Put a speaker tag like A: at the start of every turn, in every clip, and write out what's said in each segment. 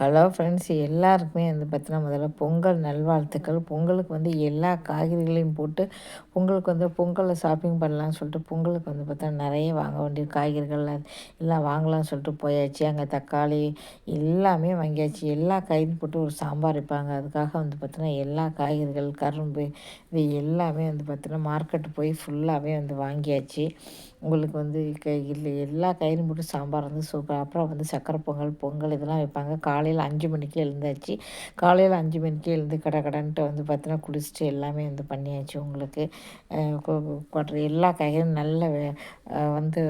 A: Hello friends எல்லாருக்குமே வந்து பார்த்தீங்கன்னா முதல்ல பொங்கல் நல்வாழ்த்துக்கள். பொங்கலுக்கு வந்து எல்லா காய்கறிகளையும் போட்டு பொங்கலுக்கு வந்து பொங்கலில் ஷாப்பிங் பண்ணலான்னு சொல்லிட்டு பொங்கலுக்கு வந்து பார்த்தா நிறைய வாங்க வேண்டிய காய்கறிகள் எல்லாம் வாங்கலாம்னு சொல்லிட்டு போயாச்சு. அங்கே தக்காளி எல்லாமே வாங்கியாச்சு. எல்லா காயும் போட்டு ஒரு சாம்பார் வைப்பாங்க. அதுக்காக வந்து பார்த்தீங்கன்னா எல்லா காய்கறிகள் கரும்பு இது எல்லாமே வந்து பார்த்தீங்கன்னா மார்க்கெட்டு போய் ஃபுல்லாகவே வந்து வாங்கியாச்சு. உங்களுக்கு வந்து க இல்லை எல்லா காய்கறியும் போட்டு சாம்பார் வந்து சூப்பர். அப்புறம் வந்து சக்கரை பொங்கல் பொங்கல் இதெல்லாம் வைப்பாங்க. காலையில் அஞ்சு மணிக்கு எழுந்தாச்சு. காலையில் அஞ்சு மணிக்கு எழுந்து கடை கடன்ட்டு வந்து பார்த்தீங்கன்னா குளிச்சுட்டு எல்லாமே வந்து பண்ணியாச்சு உங்களுக்கு. எல்லா காய்கறியும் நல்ல வந்து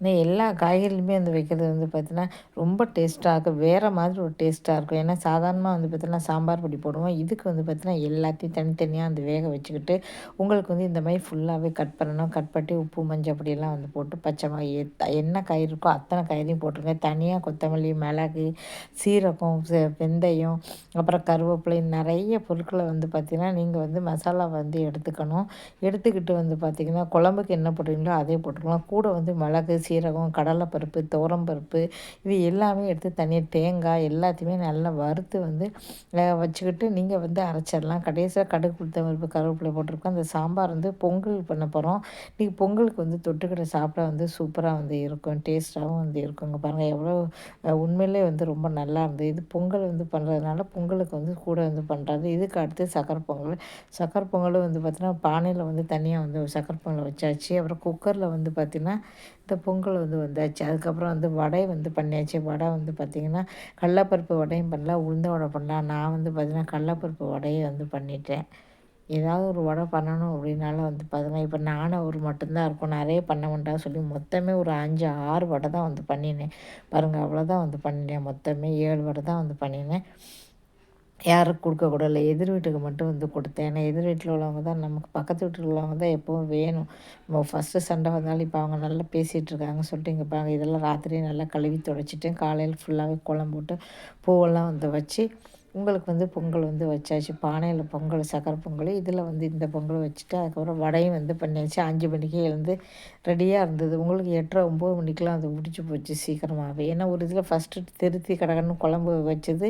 A: இன்னும் எல்லா காய்கறிலுமே வந்து வைக்கிறது வந்து பார்த்திங்கன்னா ரொம்ப டேஸ்ட்டாக இருக்கும். வேறு மாதிரி ஒரு டேஸ்ட்டாக இருக்கும். ஏன்னா சாதாரணமாக வந்து பார்த்திங்கன்னா சாம்பார் பொடி போடுவோம். இதுக்கு வந்து பார்த்திங்கன்னா எல்லாத்தையும் தனித்தனியாக வந்து வேக வச்சுக்கிட்டு உங்களுக்கு வந்து இந்த மாதிரி ஃபுல்லாகவே கட் பண்ணணும். கட் பண்ணி உப்பு மஞ்சள் அப்படியெல்லாம் வந்து போட்டு பச்சை என்ன காய் இருக்கோ அத்தனை காய்கறியும் போட்டுருங்க. தனியாக கொத்தமல்லி மிளகு சீரகம் வெந்தயம் அப்புறம் கருவேப்பிலை நிறைய பொருட்களை வந்து பார்த்திங்கன்னா நீங்கள் வந்து மசாலா வந்து எடுத்துக்கணும். எடுத்துக்கிட்டு வந்து பார்த்திங்கன்னா குழம்புக்கு என்ன போடுறீங்களோ அதே போட்டுக்கலாம். கூட வந்து மிளகு சீரகம் கடலைப்பருப்பு துவரம்பருப்பு இது எல்லாமே எடுத்து தனியாக தேங்காய் எல்லாத்தையுமே நல்லா வறுத்து வந்து வச்சுக்கிட்டு நீங்கள் வந்து அரைச்சிடலாம். கடைசியாக கடுகு கொடுத்த பருப்பு கருவேப்பிலை போட்டிருக்கோம். அந்த சாம்பார் வந்து பொங்கல் பண்ண போகிறோம் நீங்கள் பொங்கலுக்கு வந்து தொட்டுக்கிட்ட சாப்பிட வந்து சூப்பராக வந்து இருக்கும். டேஸ்ட்டாகவும் வந்து இருக்குங்க. பாருங்கள் எவ்வளோ உண்மையிலே வந்து ரொம்ப நல்லா இருந்தது. இது பொங்கல் வந்து பண்ணுறதுனால பொங்கலுக்கு வந்து கூட வந்து பண்ணுறது இதுக்கு அடுத்து சக்கரை பொங்கல். சக்கரை பொங்கலும் வந்து பார்த்திங்கன்னா பானையில் வந்து தனியாக வந்து சக்கரை பொங்கல் வச்சாச்சு. அப்புறம் குக்கரில் வந்து பார்த்திங்கன்னா இந்த பொங்கல் வந்து வந்தாச்சு. அதுக்கப்புறம் வந்து வடை வந்து பண்ணியாச்சு. வடை வந்து பார்த்திங்கன்னா கடலப்பருப்பு வடையும் பண்ணலாம் உளுந்த வடை பண்ணலாம் நான் வந்து பார்த்திங்கன்னா கடலப்பருப்பு வடையை வந்து பண்ணிட்டேன். ஏதாவது ஒரு வடை பண்ணணும் அப்படின்னாலும் வந்து பார்த்தீங்கன்னா இப்போ நானும் ஒரு மட்டும்தான் இருக்கும். நிறைய பண்ண வேண்டாம் சொல்லி மொத்தமே ஒரு அஞ்சு ஆறு வடை தான் வந்து பண்ணினேன். பாருங்கள் அவ்வளோதான் வந்து பண்ணினேன். மொத்தமே ஏழு வடை தான் வந்து பண்ணினேன். யாருக்கு கொடுக்கக்கூடாது எதிர் வீட்டுக்கு மட்டும் வந்து கொடுத்தேன். ஏன்னா எதிர் வீட்டில் உள்ளவங்க தான் நமக்கு பக்கத்து வீட்டில் உள்ளவங்க தான் எப்போவும் வேணும். இப்போ ஃபஸ்ட்டு சண்டை வந்தாலும் இப்போ அவங்க நல்லா பேசிகிட்டு இருக்காங்க சொல்லிட்டு இங்கே பாருங்க இதெல்லாம் ராத்திரியே நல்லா கழுவி துடைச்சிட்டு காலையில் ஃபுல்லாகவே குழம்பு போட்டு பூவெல்லாம் வந்து வச்சு உங்களுக்கு வந்து பொங்கல் வந்து வச்சாச்சு. பானையில் பொங்கல் சக்கரை பொங்கல் இதில் வந்து இந்த பொங்கல் வச்சுட்டு அதுக்கப்புறம் வடையும் வந்து பண்ணியாச்சு. அஞ்சு மணிக்கே எழுந்து ரெடியாக இருந்தது. உங்களுக்கு எட்டரை ஒம்பது மணிக்கெலாம் அது முடிச்சு போச்சு சீக்கிரமாகவே ஏன்னா ஒரு இதில் ஃபஸ்ட்டு திருத்தி கடகன்னு குழம்பு வச்சது.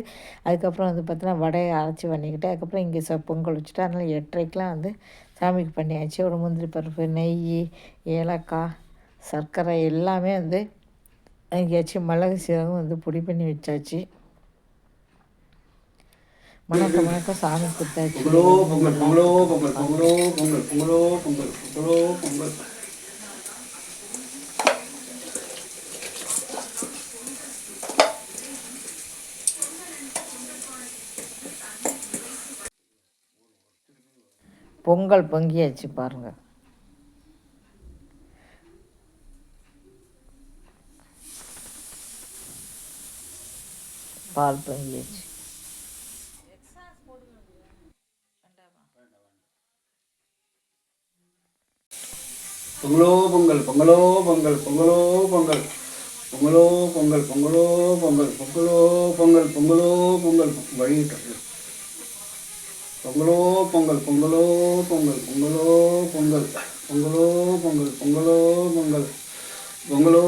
A: அதுக்கப்புறம் வந்து பார்த்தீங்கன்னா வடையை அரைச்சி பண்ணிக்கிட்டு அதுக்கப்புறம் இங்கே ச பொங்கல் வச்சுட்டு அதனால் எட்டரைக்கெலாம் வந்து சாமிக்கு பண்ணியாச்சு. ஒரு முந்திரி பருப்பு நெய் ஏலக்காய் சர்க்கரை எல்லாமே வந்து எங்கேயாச்சும் மிளகு சீரகம் வந்து பொடி பண்ணி வச்சாச்சு. வணக்கம் வணக்கம் சாமி கொடுத்தாச்சு பொங்கலோ பொங்கல் பொங்கலோ பொங்கல் பொங்கலோ பொங்கல் பொங்கலோ பொங்கல் பொங்கலோ பொங்கல். பொங்கல் பொங்கியாச்சு பாருங்க. பால் பொங்கியாச்சு.
B: பொங்கலோ பொங்கல் பொங்கலோ பொங்கல் பொங்கலோ பொங்கல் பொங்கலோ பொங்கல் பொங்கலோ பொங்கல் பொங்கலோ பொங்கல் பொங்கலோ பொங்கல் வழியிட்டு பொங்கலோ பொங்கல் பொங்கலோ பொங்கல் பொங்கலோ பொங்கல் பொங்கலோ பொங்கல் பொங்கலோ பொங்கல் பொங்கலோ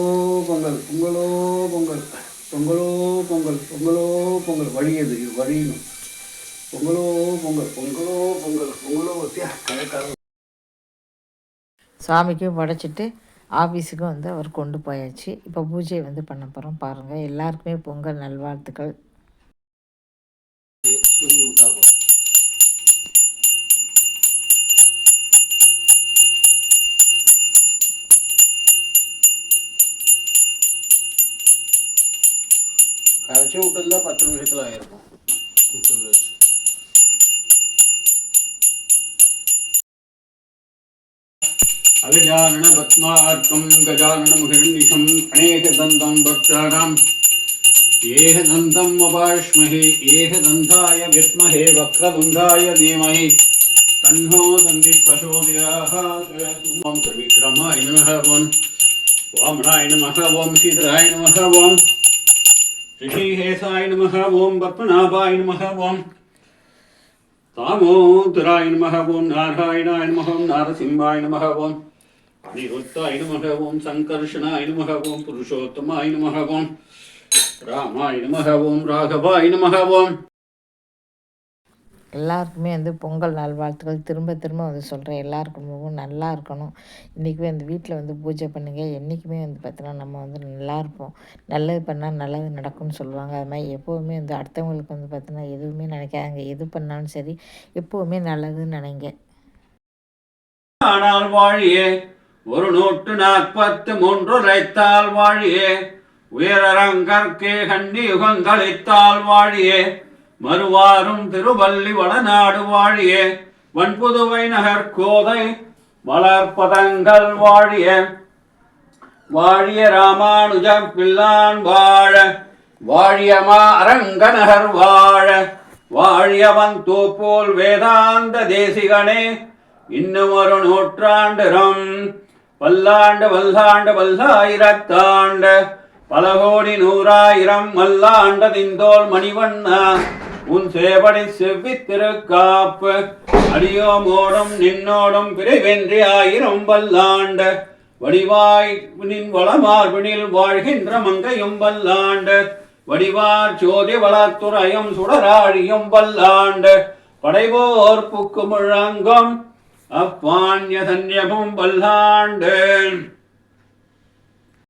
B: பொங்கல் பொங்கலோ பொங்கல் பொங்கலோ பொங்கல் பொங்கலோ பொங்கல் வழியது இது வழியணும் பொங்கலோ பொங்கல் பொங்கலோ பொங்கல் பொங்கலோ கடைக்காரன்
A: சாமிக்கும் படைச்சிட்டு ஆஃபீஸுக்கும் வந்து அவர் கொண்டு போயாச்சு. இப்போ பூஜையை வந்து பண்ண போகிறோம் பாருங்கள் எல்லாருக்குமே பொங்கல் நல்வாழ்த்துக்கள்.
B: கரைச்சி விட்டதுல பத்து நிமிஷத்தில் ஆயிருக்கும். குக்கரில் வச்சு अगजानन पद्मार्कं गजाननमहिर्निशम् अनेकदन्तं भक्तानाम् एकदन्तम् अपाश्महे एकदन्ताय विद्महे वक्रदुण्डाय धीमहि। तन्नो दन्ति ॐ त्रिविक्रमाय नमः ॐ वामनाय नमः ॐ श्रीधराय नमः ॐ ऋषिहेशाय नमः ॐ पद्मनाभाय नमः ॐ दामोदराय नमः ॐ नारायणाय नमः ॐ नारसिंहाय அனிருத்தாய நமக ஓம் சங்கர்ஷனாய நமக ஓம் புருஷோத்தமாய நமக ஓம் ராமாய நமக ஓம் ராகவாய நமக ஓம்
A: எல்லாருக்குமே வந்து பொங்கல் நல்வாழ்த்துக்கள் திரும்ப திரும்ப வந்து சொல்கிறேன் எல்லா குடும்பமும் நல்லா இருக்கணும். இன்றைக்குமே அந்த வீட்டில் வந்து பூஜை பண்ணுங்க. என்றைக்குமே வந்து பார்த்தோன்னா நம்ம வந்து நல்லா இருப்போம். நல்லது பண்ணால் நல்லது நடக்கும்னு சொல்லுவாங்க. அது மாதிரி எப்போவுமே வந்து அடுத்தவங்களுக்கு வந்து பார்த்தோன்னா எதுவுமே நினைக்காதங்க. எது பண்ணாலும் சரி எப்போவுமே நல்லதுன்னு நினைங்க.
B: ஆனால் வாழியே ஒரு நூற்று நாற்பத்து மூன்று ரைத்தால் வாழியே. உயரங்கற்கே கண்டி யுகங்களித்தால் வாழியே. மறுவாரும் திருவள்ளி வளநாடு வாழியே. வன்புதுவை நகர் கோதை மலர்பதங்கள் வாழிய. வாழிய ராமானுஜம் பிள்ளான் வாழ. வாழியமா அரங்கநகர் வாழ. வாழியவன் தூப்போல் வேதாந்த தேசிகனே. இன்னும் ஒரு நூற்றாண்டுரம் பல்லாண்டு வல்லாண்டு வல்லாயிரத்தாண்டு பல கோடி நூறாயிரம் மல்லாண்ட திந்தோல் மணிவண்ணா உன் சேவடி செவ்வி திருக்காப்பு அடியோமோடும் நின்னோடும் பிரிவின்றி ஆயிரம் வல்லாண்டு வடிவாய் நின் வளமார்பினில் வாழ்கின்ற மங்கையும் வல்லாண்டு வடிவார் சோதி வளத்துறையும் சுடராழியும் வல்லாண்டு படைவோர் புக்கு முழங்கும் பல்லாண்டு